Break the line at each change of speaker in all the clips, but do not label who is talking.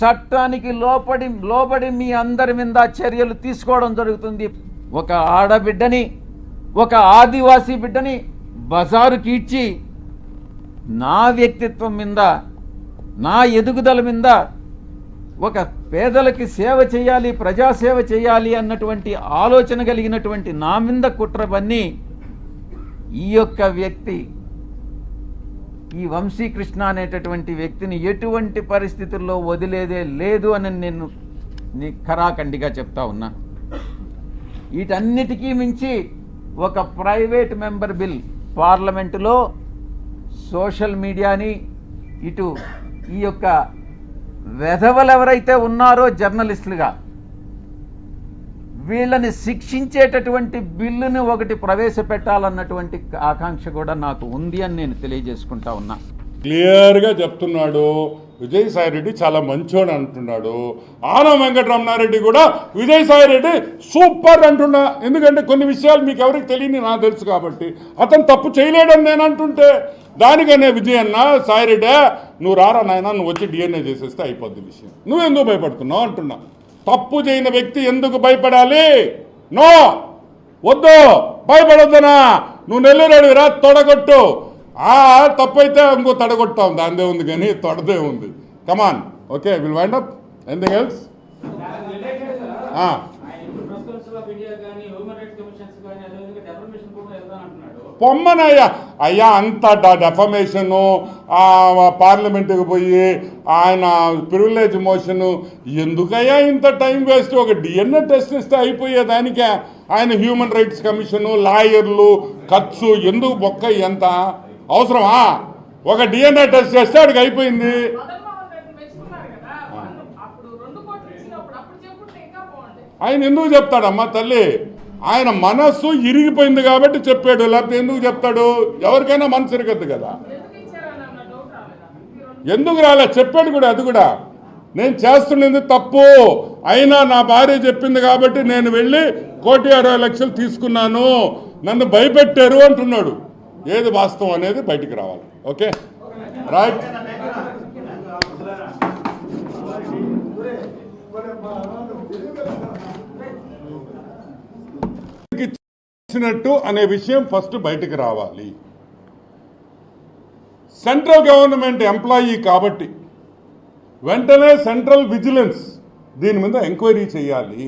చట్టానికి లోపడి లోబడి మీ అందరి మీద చర్యలు తీసుకోవడం జరుగుతుంది. ఒక ఆడబిడ్డని ఒక ఆదివాసీ బిడ్డని బజారుకి ఇచ్చి నా వ్యక్తిత్వం మీద నా ఎదుగుదల మీద ఒక పేదలకి సేవ చేయాలి ప్రజాసేవ చేయాలి అన్నటువంటి ఆలోచన కలిగినటువంటి నా మీద కుట్రబన్ని ఈ యొక్క వ్యక్తి ఈ వంశీకృష్ణ అనేటటువంటి వ్యక్తిని ఎటువంటి పరిస్థితుల్లో వదిలేదే లేదు అని నేను నీ ఖరాఖండిగా చెప్తా ఉన్నా. వీటన్నిటికీ మించి ఒక ప్రైవేట్ మెంబర్ బిల్ పార్లమెంటులో సోషల్ మీడియాని ఇటు ఈ యొక్క వెధవలు ఎవరైతే ఉన్నారో జర్నలిస్టులుగా వీళ్ళని శిక్షించేటటువంటి బిల్లుని ఒకటి ప్రవేశపెట్టాలన్నటువంటి ఆకాంక్ష కూడా నాకు ఉంది అని నేను తెలియజేసుకుంటా ఉన్నా.
క్లియర్గా చెప్తున్నాడు. విజయసాయి రెడ్డి చాలా మంచోడు అంటున్నాడు. ఆనం వెంకటరమణారెడ్డి కూడా విజయసాయి రెడ్డి సూపర్ అంటున్నా. ఎందుకంటే కొన్ని విషయాలు మీకు ఎవరికి తెలియని నాకు తెలుసు కాబట్టి. అతను తప్పు చేయలేడని నేను అంటుంటే దానికనే విజయన్న సాయి రెడ్డి నువ్వు రారా నాయన నువ్వు వచ్చి డిఎన్ఏ చేసేస్తే అయిపోద్ది విషయం. నువ్వెందుకు భయపడుతున్నావు అంటున్నా. తప్పు చేయని వ్యక్తి ఎందుకు భయపడాలి? నో! వద్దు! భయపడొద్దనా? నువ్వు నెల్లూరు రా తొడగొట్టు! ఆ తప్పైతే ఇంకో తడగొట్టాం. దాందే ఉంది కానీ తొడదే ఉంది. Come on okay will wind up anything else. పొమ్మనయ్యా. అయ్యా అంత డెఫమేషను పార్లమెంట్కి పోయి ఆయన ప్రివిలేజ్ మోషను ఎందుకయ్యా ఇంత టైం వేస్ట్? ఒక డిఎన్ఏ టెస్ట్ ఇస్తే అయిపోయేదానికే. ఆయన హ్యూమన్ రైట్స్ కమిషను లాయర్లు ఖర్చు ఎందుకు బొక్క ఎంత అవసరమా? ఒక డిఎన్ఏ టెస్ట్ చేస్తే ఆడికి అయిపోయింది. ఆయన ఎందుకు చెప్తాడమ్మా తల్లి? ఆయన మనస్సు ఇరిగిపోయింది కాబట్టి చెప్పాడు లేకపోతే ఎందుకు చెప్తాడు? ఎవరికైనా మనసు ఇరగద్దు కదా.
ఎందుకు
రాలే? చెప్పాడు కూడా అది కూడా. నేను చేస్తున్నది తప్పు. అయినా నా భార్య చెప్పింది కాబట్టి నేను వెళ్ళి కోటి అరవై లక్షలు తీసుకున్నాను. నన్ను భయపెట్టారు అంటున్నాడు. ఏది వాస్తవం అనేది బయటికి రావాలి. ఓకే? రైట్ ఇచ్చినట్టు అనే విషయం ఫస్ట్ బయటకు రావాలి. సెంట్రల్ గవర్నమెంట్ ఎంప్లాయీ కాబట్టి వెంటనే సెంట్రల్ విజిలెన్స్ దీని మీద ఎంక్వైరీ చేయాలి.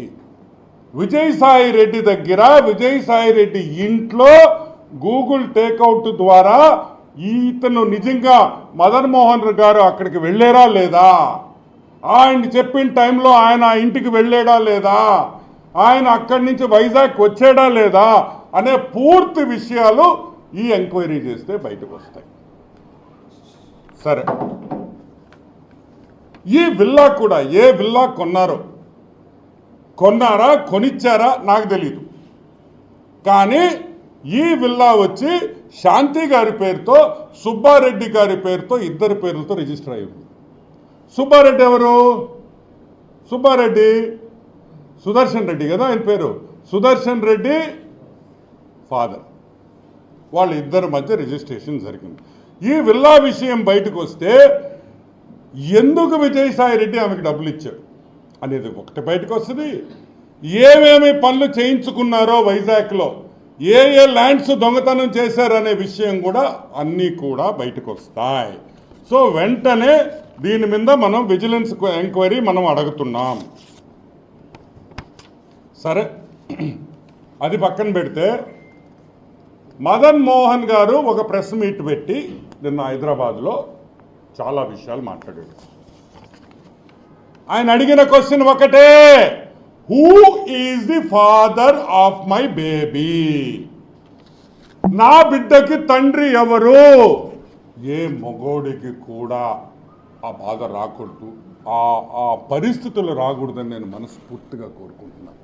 విజయసాయి రెడ్డి దగ్గర విజయసాయి రెడ్డి ఇంట్లో గూగుల్ టేక్అవుట్ ద్వారా ఇతను నిజంగా మదన్ మోహన్ గారు అక్కడికి వెళ్ళారా లేదా? ఆయన చెప్పిన టైంలో ఆయన ఇంటికి వెళ్ళాడా లేదా? ఆయన అక్కడి నుంచి వైజాగ్ వచ్చాడా లేదా అనే పూర్తి విషయాలు ఈ ఎంక్వైరీ చేస్తే బయటకు వస్తాయి. సరే. ఈ విల్లా కూడా ఏ విల్లా కొన్నారో? కొన్నారా? కొనిచ్చారా? నాకు తెలియదు కానీ ఈ విల్లా వచ్చి శాంతి గారి పేరుతో సుబ్బారెడ్డి గారి పేరుతో ఇద్దరి పేర్లతో రిజిస్టర్ అయ్యింది. సుబ్బారెడ్డి ఎవరు? సుబ్బారెడ్డి. సుదర్శన్ రెడ్డి కదా ఆయన పేరు? సుదర్శన్ రెడ్డి ఫాదర్. వాళ్ళ ఇద్దరి మధ్య రిజిస్ట్రేషన్ జరిగింది. ఈ విల్లా విషయం బయటకు వస్తే ఎందుకు విజయసాయి రెడ్డి ఆమెకు డబ్బులు ఇచ్చాడు అనేది ఒకటి బయటకు వస్తుంది. ఏమేమి పనులు చేయించుకున్నారో వైజాగ్లో ఏ ఏ ల్యాండ్స్ దొంగతనం చేశారనే విషయం కూడా అన్నీ కూడా బయటకు వస్తాయి. సో వెంటనే దీని మీద మనం విజిలెన్స్ ఎంక్వైరీ మనం అడుగుతున్నాం. సరే. అది పక్కన పెడితే మదన్ మోహన్ గారు ఒక ప్రెస్ మీట్ పెట్టి నిన్న హైదరాబాద్లో చాలా విషయాలు మాట్లాడాడు. ఆయన అడిగిన క్వశ్చన్ ఒకటే. Who is the father of my baby నా బిడ్డకి తండ్రి ఎవరు? ఏ మగోడికి కూడా ఆ బాధ రాకూడదు. ఆ ఆ పరిస్థితులు రాకూడదని నేను మనస్ఫూర్తిగా కోరుకుంటున్నాను.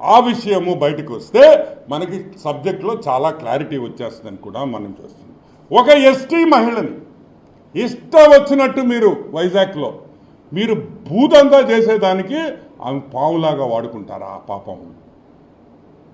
ఆ విషయము బయటకు వస్తే మనకి సబ్జెక్ట్లో చాలా క్లారిటీ వచ్చేస్తుందని కూడా మనం చూస్తున్నాం. ఒక ఎస్టీ మహిళని ఇష్టం వచ్చినట్టు మీరు వైజాగ్లో మీరు భూతంతా చేసేదానికి ఆమె పావులాగా వాడుకుంటారా ఆ పాపం?